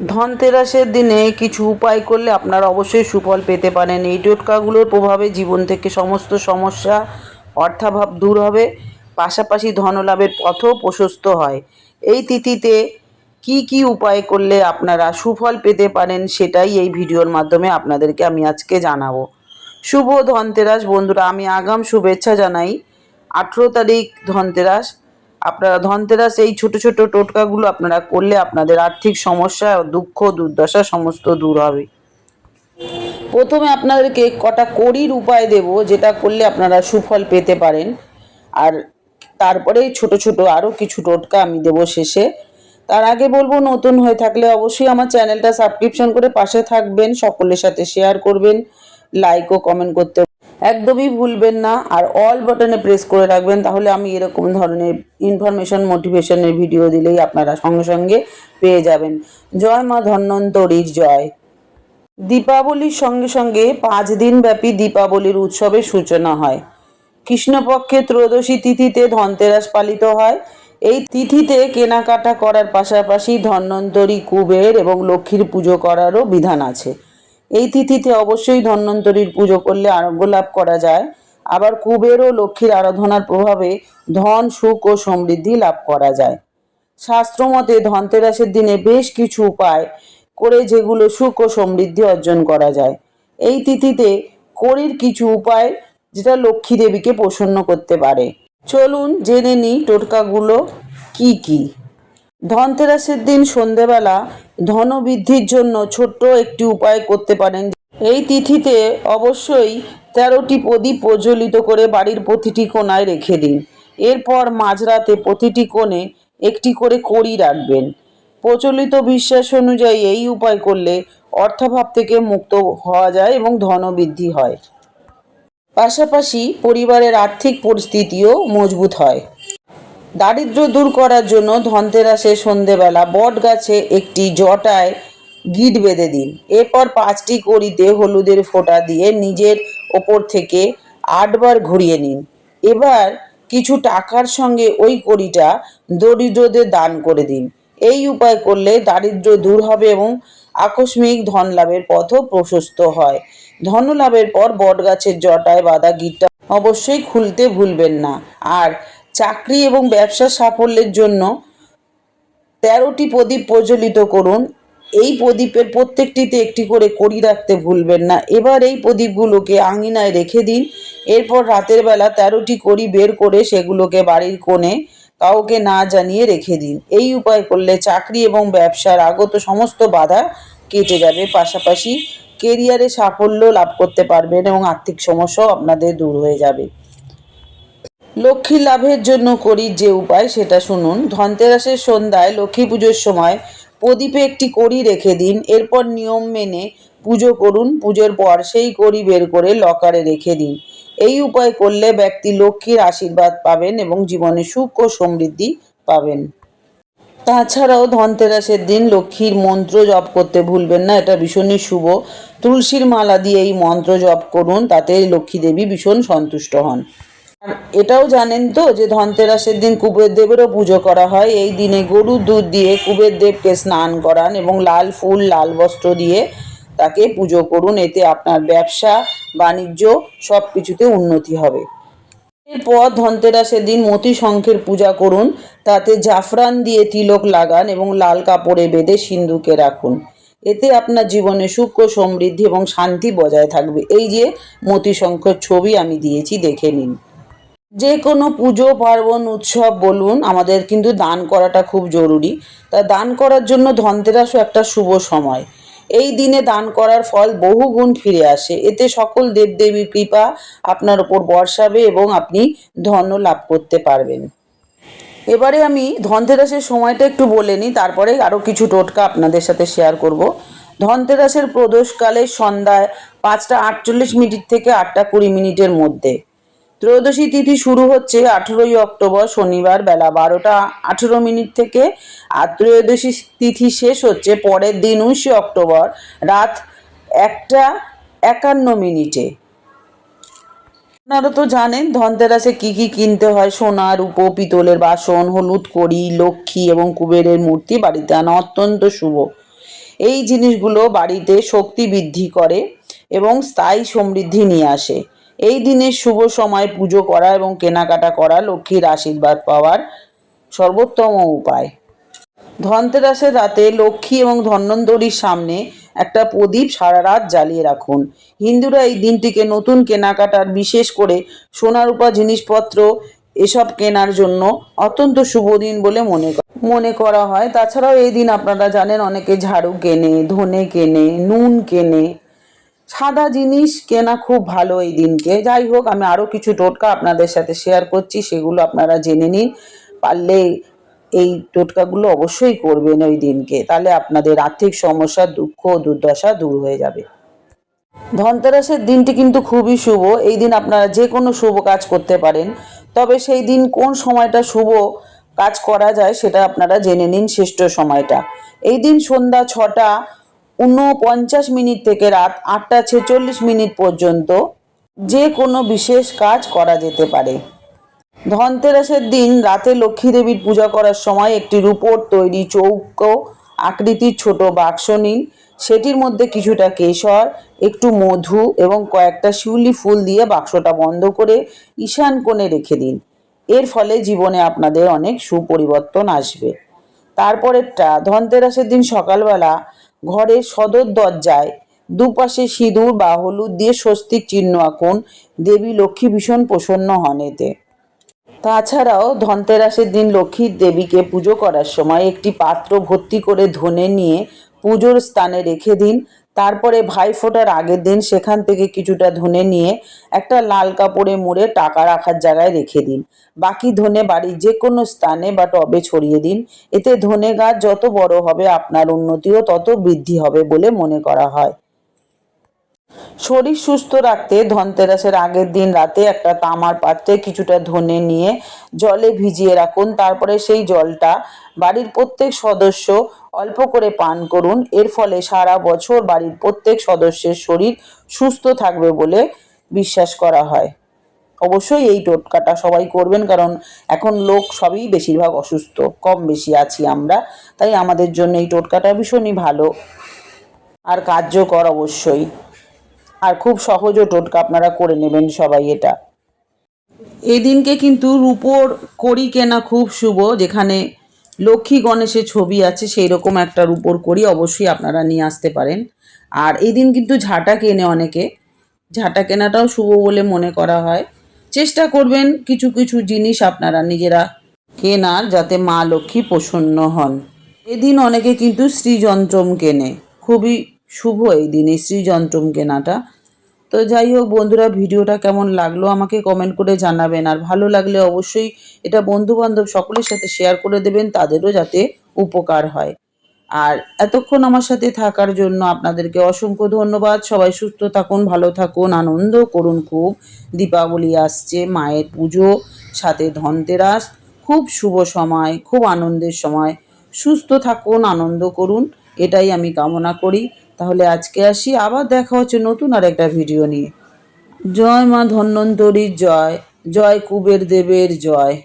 ধনতেরাসের দিনে কিছু উপায় করলে আপনারা অবশ্যই সুফল পেতে পারেন। এই টোটকাগুলোর প্রভাবে জীবন থেকে সমস্ত সমস্যা, অর্থাভাব দূর হবে। পাশাপাশি ধনলাভের পথও প্রশস্ত হয়। এই তিথিতে কি কি উপায় করলে আপনারা সুফল পেতে পারেন সেটাই এই ভিডিওর মাধ্যমে আপনাদেরকে আমি আজকে জানাব। শুভ ধনতেরাস বন্ধুরা, আমি আগাম শুভেচ্ছা জানাই। আঠেরো তারিখ ধনতেরাস আপনারা ধনতেরাস, এই ছোট ছোট টোটকাগুলো আপনারা করলে আপনাদের আর্থিক সমস্যা, দুঃখ, দুর্দশা সমস্ত দূর হবে। প্রথমে আপনাদেরকে কটা কড়ির উপায় দেব, যেটা করলে আপনারা সুফল পেতে পারেন। আর তারপরে ছোট ছোট আরও কিছু টোটকা আমি দেবো শেষে। তার আগে বলব, নতুন হয়ে থাকলে অবশ্যই আমার চ্যানেলটা সাবস্ক্রিপশন করে পাশে থাকবেন, সকলের সাথে শেয়ার করবেন লাইক ও কমেন্ট করতে একদমই ভুলবেন না। আর অল বাটনে প্রেস করে রাখবেন, তাহলে আমি এরকম ধরনের ইনফরমেশন মোটিভেশনের ভিডিও দিলেই আপনারা সঙ্গে সঙ্গে পেয়ে যাবেন। জয় মা ধন্বন্তরীর জয়। দীপাবলির সঙ্গে সঙ্গে পাঁচ দিন ব্যাপী দীপাবলির উৎসবের সূচনা হয়। কৃষ্ণপক্ষে ত্রয়োদশী তিথিতে ধনতেরাস পালিত হয়। এই তিথিতে কেনাকাটা করার পাশাপাশি ধন্বন্তরী কুবের এবং লক্ষ্মীর পুজো করারও বিধান আছে। এই তিথিতে অবশ্যই ধন্বন্তরীর পুজো করলে আরোগ্য লাভ করা যায়। আবার কুবের ও লক্ষ্মীর আরাধনার প্রভাবে ধন, সুখ ও সমৃদ্ধি লাভ করা যায়। শাস্ত্রমতে ধনতেরাসের দিনে বেশ কিছু উপায় করে যেগুলো সুখ ও সমৃদ্ধি অর্জন করা যায়। এই তিথিতে করির কিছু উপায় যেটা লক্ষ্মী দেবীকে প্রসন্ন করতে পারে। চলুন জেনে নিই টোটকাগুলো কি কি। ধনতেরাসের দিন সন্ধেবেলা ধনবৃদ্ধির জন্য ছোট্ট একটি উপায় করতে পারেন। এই তিথিতে অবশ্যই তেরোটি প্রদীপ প্রজ্বলিত করে বাড়ির প্রতিটি কোণায় রেখে দিন। এরপর মাঝরাতে প্রতিটি কোণে একটি করে কড়ি রাখবেন। প্রচলিত বিশ্বাস অনুযায়ী এই উপায় করলে অর্থাভাব থেকে মুক্ত হওয়া যায় এবং ধনবৃদ্ধি হয়। পাশাপাশি পরিবারের আর্থিক পরিস্থিতিও মজবুত হয়। দারিদ্র্য দূর করার জন্য ধনতেরাসে সন্ধেবেলা বট গাছে একটি জটায় গিট বেঁধে দিন। এরপর পাঁচটি কড়িতে হলুদের ফোঁটা দিয়ে নিজের ওপর থেকে আটবার ঘুরিয়ে নিন। এবার কিছু টাকার সঙ্গে ওই কড়িটা দরিদ্রদের দান করে দিন। এই উপায় করলে দারিদ্র্য দূর হবে এবং আকস্মিক ধন লাভের পথও প্রশস্ত হয়। ধন লাভের পর বটগাছের জটায় বাঁধা গিটটা অবশ্যই খুলতে ভুলবেন না। আর চাকরি এবং ব্যবসা সাফল্যের জন্য তেরোটি প্রদীপ প্রজ্বলিত করুন। এই প্রদীপের প্রত্যেকটিতে একটি করে কড়ি রাখতে ভুলবেন না। এবার এই প্রদীপগুলোকে আঙিনায় রেখে দিন। এরপর রাতের বেলা তেরোটি কড়ি বের করে সেগুলোকে বাড়ির কোণে কাউকে না জানিয়ে রেখে দিন। এই উপায় করলে চাকরি এবং ব্যবসার আগত সমস্ত বাধা কেটে যাবে। পাশাপাশি কেরিয়ারে সাফল্য লাভ করতে পারবেন এবং আর্থিক সমস্যাও আপনাদের দূর হয়ে যাবে। লক্ষ্মী লাভের জন্য করি যে উপায়, সেটা শুনুন। ধনতেরাসের সন্ধ্যায় লক্ষ্মী পুজোর সময় প্রদীপে একটি কড়ি রেখে দিন, এরপর নিয়ম মেনে পুজো করুন, পুজোর পর সেই কড়ি বের করে লকারে রেখে দিন। এই উপায় করলে ব্যক্তি লক্ষ্মীর আশীর্বাদ পাবেন এবং জীবনে সুখ ও সমৃদ্ধি পাবেন। তাছাড়াও ধনতেরাসের দিন লক্ষ্মীর মন্ত্র জপ করতে ভুলবেন না, এটা ভীষণই শুভ। তুলসীর মালা দিয়ে এই মন্ত্র জপ করুন, তাতে লক্ষ্মী দেবী ভীষণ সন্তুষ্ট হন। এটাও জানেন তো যে ধনতেরাসের দিন কুবের দেবেরও পুজো করা হয়। এই দিনে গরুর দুধ দিয়ে কুবের দেবকে স্নান করান এবং লাল ফুল, লাল বস্ত্র দিয়ে তাকে পুজো করুন। এতে আপনার ব্যবসা, বাণিজ্য সব কিছুতে উন্নতি হবে। এরপর ধনতেরাসের দিন মতি শঙ্খের পূজা করুন। তাতে জাফরান দিয়ে তিলক লাগান এবং লাল কাপড়ে বেঁধে সিন্ধুকে রাখুন। এতে আপনার জীবনে সুখ, সমৃদ্ধি এবং শান্তি বজায় থাকবে। এই যে মতি শঙ্খের ছবি আমি দিয়েছি, দেখে নিন। যে কোনো পুজো, পার্বণ, উৎসব বলুন, আমাদের কিন্তু দান করাটা খুব জরুরি। তা দান করার জন্য ধনতেরাসও একটা শুভ সময়। এই দিনে দান করার ফল বহুগুণ ফিরে আসে। এতে সকল দেবদেবীর কৃপা আপনার ওপর বর্ষাবে এবং আপনি ধন লাভ করতে পারবেন। এবারে আমি ধনতেরাসের সময়টা একটু বলে নিই, তারপরে আরও কিছু টোটকা আপনাদের সাথে শেয়ার করব। ধনতেরাসের প্রদোষকালে সন্ধ্যায় পাঁচটা আটচল্লিশ মিনিট থেকে আটটা কুড়ি মিনিটের মধ্যে। ত্রয়োদশী তিথি শুরু হচ্ছে আঠেরোই অক্টোবর শনিবার বেলা বারোটা আঠেরো মিনিট থেকে আর ত্রয়োদশী তিথি শেষ হচ্ছে পরের দিন উনিশে অক্টোবর রাত একটা একান্ন মিনিটে। আপনারা তো জানেন ধনতেরাসে কি কি কিনতে হয় সোনা রূপো, পিতলের বাসন, হলুদ কড়ি, লক্ষ্মী এবং কুবেরের মূর্তি বাড়িতে আনা অত্যন্ত শুভ। এই জিনিসগুলো বাড়িতে শক্তি বৃদ্ধি করে এবং স্থায়ী সমৃদ্ধি নিয়ে আসে। এই দিনের শুভ সময় পুজো করা এবং কেনাকাটা করা লক্ষ্মীর আশীর্বাদ পাওয়ার সর্বোত্তম উপায়। ধনতেরাসের রাতে লক্ষ্মী এবং ধন্বন্তরীর সামনে একটা প্রদীপ সারা রাত জ্বালিয়ে রাখুন। হিন্দুরা এই দিনটিকে নতুন কেনাকাটার বিশেষ করে সোনা রূপা জিনিসপত্র এসব কেনার জন্য অত্যন্ত শুভ দিন বলে মনে মনে করা হয়। তাছাড়াও এই দিন আপনারা জানেন অনেকে ঝাড়ু কেনে, ধনে কেনে, নুন কেনে। সাদা জিনিস কেনা খুব ভালো এই দিনকে। যাই হোক, আমি আরও কিছু টোটকা আপনাদের সাথে শেয়ার করছি, সেগুলো আপনারা জেনে নিন। পারলে এই টোটকাগুলো অবশ্যই করবেন ওই দিনকে। তাহলে আপনাদের আর্থিক সমস্যা, দুঃখ, দুর্দশা দূর হয়ে যাবে। ধনতেরাসের দিনটি কিন্তু খুবই শুভ। এই দিন আপনারা যে কোনো শুভ কাজ করতে পারেন। তবে সেই দিন কোন সময়টা শুভ কাজ করা যায়, সেটা আপনারা জেনে নিন শ্রেষ্ঠ সময়টা। এই দিন সন্ধ্যা ছটা ঊনপঞ্চাশ মিনিট থেকে রাত আটটা ছেচল্লিশ মিনিট পর্যন্ত যে কোনো বিশেষ কাজ করা যেতে পারে। ধনতেরাসের দিন রাতে লক্ষ্মী দেবীর পূজা করার সময় একটি রূপোর তৈরি চৌকো, আকৃতির ছোট বাক্স নিন। সেটির মধ্যে কিছুটা কেশর, একটু মধু এবং কয়েকটা শিউলি ফুল দিয়ে বাক্সটা বন্ধ করে ঈশান কোণে রেখে দিন। এর ফলে জীবনে আপনাদের অনেক সুপরিবর্তন আসবে। তারপরেরটা, ধনতেরাসের দিন সকালবেলা ঘরের সদর দরজায় দুপাশে সিঁদুর বা হলুদ দিয়ে স্বস্তিক চিহ্ন আঁকুন দেবী লক্ষ্মী ভীষণ প্রসন্ন হন এতে। তাছাড়াও ধনতেরাসের দিন লক্ষ্মীর দেবীকে পুজো করার সময় একটি পাত্র ভর্তি করে ধনে নিয়ে পুজোর স্থানে রেখে দিন। তারপরে ভাই ফোটার আগের দিন সেখান থেকে কিছুটা ধনে নিয়ে একটা লাল কাপড়ে মুড়ে টাকা রাখার জায়গায় রেখে দিন। বাকি ধনে বাড়ির যে কোনো স্থানে বা টবে ছড়িয়ে দিন। এতে ধনে গাছ যত বড় হবে আপনার উন্নতিও তত বৃদ্ধি হবে বলে মনে করা হয়। শরীর সুস্থ রাখতে ধনতেরাসের আগের দিন রাতে একটা তামার পাত্রে কিছুটা ধনে নিয়ে জলে ভিজিয়ে রাখুন। তারপরে সেই জলটা বাড়ির প্রত্যেক সদস্য অল্প করে পান করুন। এর ফলে সারা বছর বাড়ির প্রত্যেক সদস্যের শরীর সুস্থ থাকবে বলে বিশ্বাস করা হয়। অবশ্যই এই টোটকাটা সবাই করবেন, কারণ এখন লোক সবই বেশিরভাগ অসুস্থ, কম বেশি আছি আমরা। তাই আমাদের জন্য এই টোটকাটা ভীষণই ভালো আর কার্যকর অবশ্যই। আর খুব সহজও টোটকা আপনারা করে নেবেন সবাই এটা। এই দিনকে কিন্তু রূপোর কড়ি কেনা খুব শুভ, যেখানে লক্ষ্মী গণেশের ছবি আছে সেই রকম একটা রূপোর কড়ি অবশ্যই আপনারা নিয়ে আসতে পারেন। আর এই দিন কিন্তু ঝাঁটা কেনে অনেকে। ঝাঁটা কেনাটাও শুভ বলে মনে করা হয়। চেষ্টা করবেন কিছু কিছু জিনিস আপনারা নিজেরা কেনার, যাতে মা লক্ষ্মী প্রসন্ন হন। এদিন অনেকে কিন্তু শ্রীযন্ত্রম কেনে। খুবই শুভ এই দিন শ্রীযন্ত্রম কেনাটা। তো যাই হোক বন্ধুরা, ভিডিওটা কেমন লাগল আমাকে কমেন্ট করে জানাবেন। আর ভালো লাগলে অবশ্যই এটা বন্ধু বান্ধব সকলের সাথে শেয়ার করে দেবেন, তাদেরও যাতে উপকার হয়। আর এতক্ষণ আমার সাথে থাকার জন্য আপনাদেরকে অসংখ্য ধন্যবাদ। সবাই সুস্থ থাকুন, ভালো থাকুন, আনন্দ করুন খুব। দীপাবলি আসছে, মায়ের পুজো, সাথে ধনতেরাস। খুব শুভ সময়, খুব আনন্দের সময়। সুস্থ থাকুন, আনন্দ করুন, এটাই আমি কামনা করি। তাহলে আজকে আসি, আবার দেখা হচ্ছে নতুন আর একটা ভিডিও নিয়ে। জয় মা ধন্বন্তরীর জয়। জয় কুবের দেবের জয়।